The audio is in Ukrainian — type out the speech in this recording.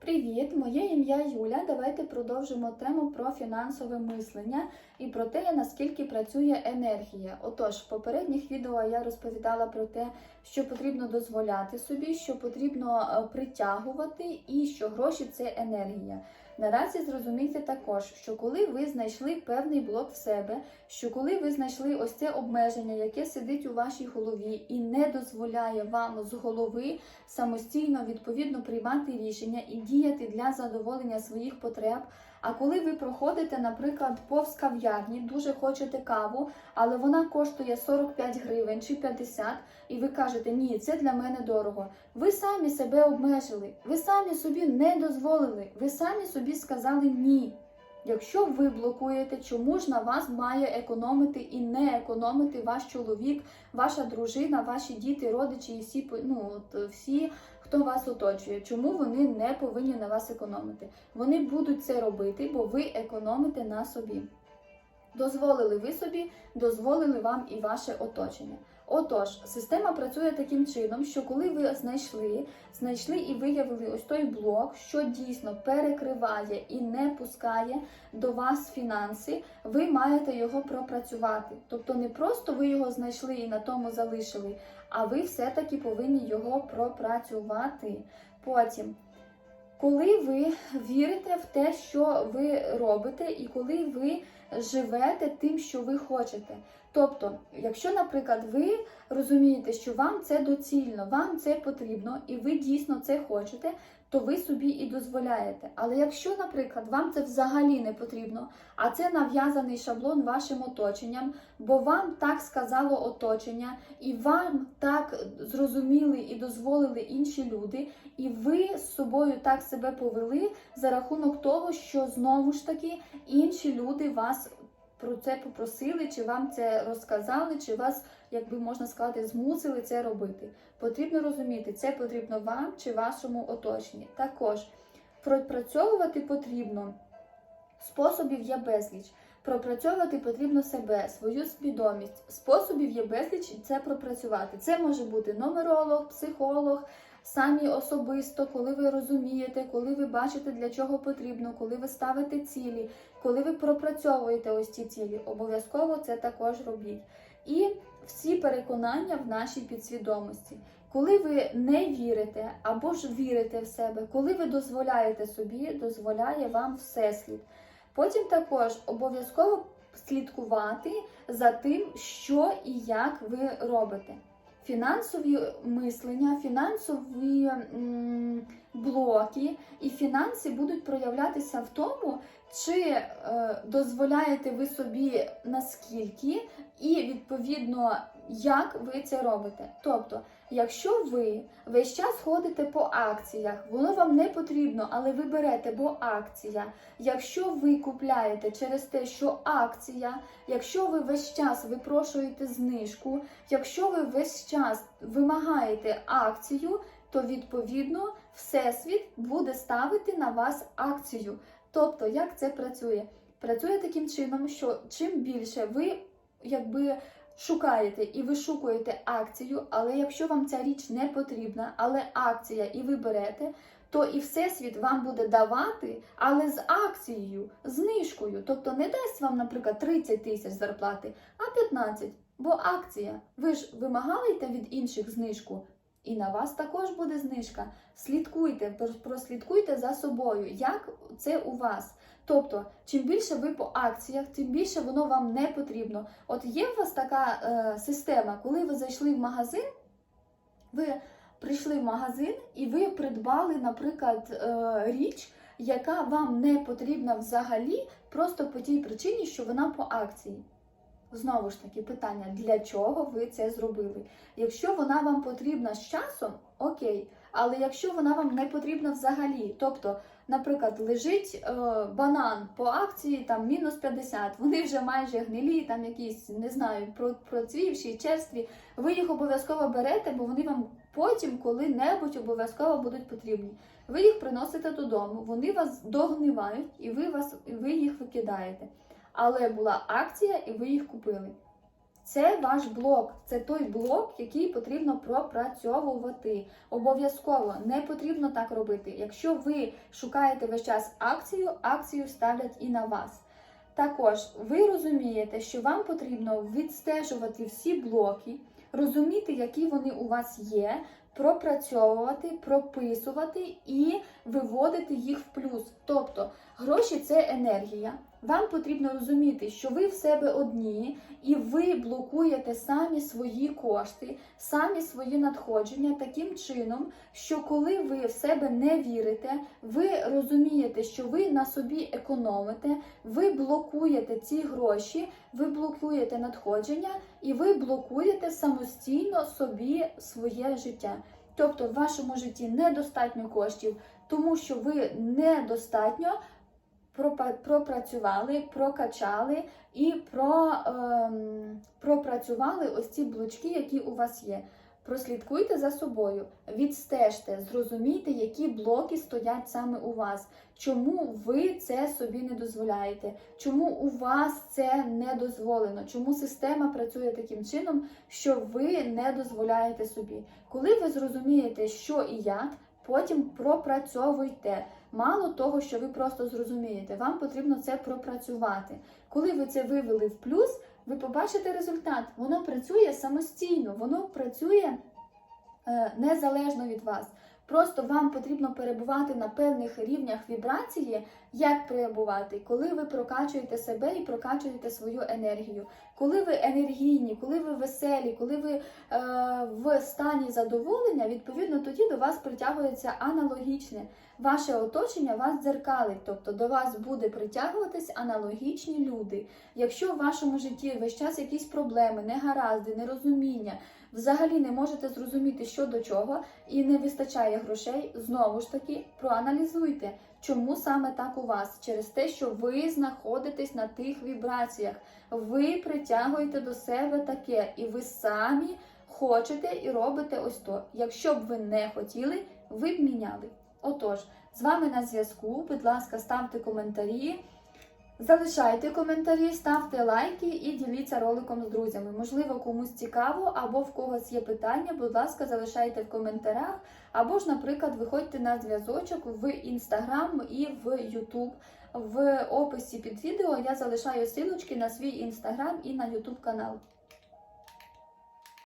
Привіт, моє ім'я Юля. Давайте продовжимо тему про фінансове мислення і про те, наскільки працює енергія. Отож, в попередніх відео я розповідала про те, що потрібно дозволяти собі, що потрібно е, притягувати, і що гроші це енергія. Наразі зрозумійте також, що коли ви знайшли певний блок в себе, що коли ви знайшли ось це обмеження, яке сидить у вашій голові і не дозволяє вам з голови самостійно відповідно приймати рішення і діяти для задоволення своїх потреб. А коли ви проходите, наприклад, повз кав'ярні, дуже хочете каву, але вона коштує 45 гривень чи 50, і ви кажете, ні, це для мене дорого. Ви самі себе обмежили, ви самі собі не дозволили, ви самі собі сказали ні. Якщо ви блокуєте, чому ж на вас має економити і не економити ваш чоловік, ваша дружина, ваші діти, родичі і всі ну, от, всі, хто вас оточує, чому вони не повинні на вас економити? Вони будуть це робити, бо ви економите на собі. Дозволили ви собі, дозволили вам і ваше оточення. Отож, система працює таким чином, що коли ви знайшли, знайшли і виявили ось той блок, що дійсно перекриває і не пускає до вас фінанси, ви маєте його пропрацювати. Тобто не просто ви його знайшли і на тому залишили, а ви все-таки повинні його пропрацювати. Потім, коли ви вірите в те, що ви робите, і коли ви живете тим, що ви хочете. Тобто, якщо, наприклад, ви розумієте, що вам це доцільно, вам це потрібно, і ви дійсно це хочете, то ви собі і дозволяєте. Але якщо, наприклад, вам це взагалі не потрібно, а це нав'язаний шаблон вашим оточенням, бо вам так сказало оточення, і вам так зрозуміли і дозволили інші люди, і ви з собою так себе повели за рахунок того, що знову ж таки інші люди вас про це попросили, чи вам це розказали, чи вас, як би можна сказати, змусили це робити. Потрібно розуміти, це потрібно вам чи вашому оточенні. Також пропрацьовувати потрібно способів є безліч. Пропрацьовувати потрібно себе, свою свідомість. Способів є безліч і це пропрацювати. Це може бути нумеролог, психолог, самі особисто, коли ви розумієте, коли ви бачите, для чого потрібно, коли ви ставите цілі, коли ви пропрацьовуєте ось ці цілі. Обов'язково це також робіть. І всі переконання в нашій підсвідомості. Коли ви не вірите або ж вірите в себе, коли ви дозволяєте собі, дозволяє вам Всесвіт. Потім також обов'язково слідкувати за тим, що і як ви робите. Фінансові мислення, фінансові блоки і фінанси будуть проявлятися в тому, чи е, дозволяєте ви собі наскільки, і відповідно, як ви це робите. Тобто, якщо ви весь час ходите по акціях, воно вам не потрібно, але ви берете, бо акція. Якщо ви купляєте через те, що акція, якщо ви весь час випрошуєте знижку, якщо ви весь час вимагаєте акцію, то відповідно Всесвіт буде ставити на вас акцію. Тобто, як це працює? Працює таким чином, що чим більше ви якби шукаєте і вишукуєте акцію, але якщо вам ця річ не потрібна, але акція і ви берете, то і Всесвіт вам буде давати, але з акцією, знижкою. Тобто не дасть вам, наприклад, 30 тисяч зарплати, а 15. Бо акція. Ви ж вимагаєте від інших знижку. І на вас також буде знижка. Слідкуйте, прослідкуйте за собою, як це у вас. Тобто, чим більше ви по акціях, тим більше воно вам не потрібно. От є у вас така е, система, коли ви зайшли в магазин, ви прийшли в магазин і ви придбали, наприклад, е, річ, яка вам не потрібна взагалі, просто по тій причині, що вона по акції. Знову ж таки, питання, для чого ви це зробили? Якщо вона вам потрібна з часом, окей. Але якщо вона вам не потрібна взагалі, тобто, наприклад, лежить е, банан по акції там мінус 50, вони вже майже гнилі, там якісь, не знаю, процвівші, черстві, ви їх обов'язково берете, бо вони вам потім коли-небудь обов'язково будуть потрібні. Ви їх приносите додому, вони вас догнивають і ви, вас, ви їх викидаєте але була акція, і ви їх купили. Це ваш блок, це той блок, який потрібно пропрацьовувати. Обов'язково не потрібно так робити. Якщо ви шукаєте весь час акцію, акцію ставлять і на вас. Також ви розумієте, що вам потрібно відстежувати всі блоки, розуміти, які вони у вас є, пропрацьовувати, прописувати і виводити їх в плюс. Тобто гроші це енергія. Вам потрібно розуміти, що ви в себе одні, і ви блокуєте самі свої кошти, самі свої надходження таким чином, що коли ви в себе не вірите, ви розумієте, що ви на собі економите, ви блокуєте ці гроші, ви блокуєте надходження і ви блокуєте самостійно собі своє життя. Тобто в вашому житті недостатньо коштів, тому що ви недостатньо пропрацювали, прокачали і про, ем, пропрацювали ось ці блочки, які у вас є. Прослідкуйте за собою, відстежте, зрозумійте, які блоки стоять саме у вас, чому ви це собі не дозволяєте, чому у вас це не дозволено, чому система працює таким чином, що ви не дозволяєте собі. Коли ви зрозумієте, що і як, потім пропрацьовуйте. Мало того, що ви просто зрозумієте, вам потрібно це пропрацювати. Коли ви це вивели в плюс, ви побачите результат. Воно працює самостійно, воно працює незалежно від вас. Просто вам потрібно перебувати на певних рівнях вібрації, як перебувати, коли ви прокачуєте себе і прокачуєте свою енергію. Коли ви енергійні, коли ви веселі, коли ви е, в стані задоволення, відповідно тоді до вас притягується аналогічне. Ваше оточення вас дзеркалить, тобто до вас буде притягуватись аналогічні люди. Якщо в вашому житті весь час якісь проблеми, негаразди, нерозуміння, взагалі не можете зрозуміти, що до чого, і не вистачає грошей, знову ж таки проаналізуйте, чому саме так у вас, через те, що ви знаходитесь на тих вібраціях, ви притягуєте до себе таке, і ви самі хочете і робите ось то. Якщо б ви не хотіли, ви б міняли. Отож, з вами на зв'язку. Будь ласка, ставте коментарі. Залишайте коментарі, ставте лайки і діліться роликом з друзями. Можливо, комусь цікаво, або в когось є питання, будь ласка, залишайте в коментарях. Або ж, наприклад, виходьте на зв'язочок в інстаграм і в Ютуб. В описі під відео я залишаю силочки на свій інстаграм і на Ютуб канал.